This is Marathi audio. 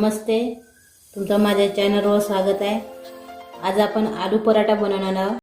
नमस्ते तुमचं माझ्या चॅनलवर स्वागत आहे. आज आपण आलू पराठा बनवणार आहोत.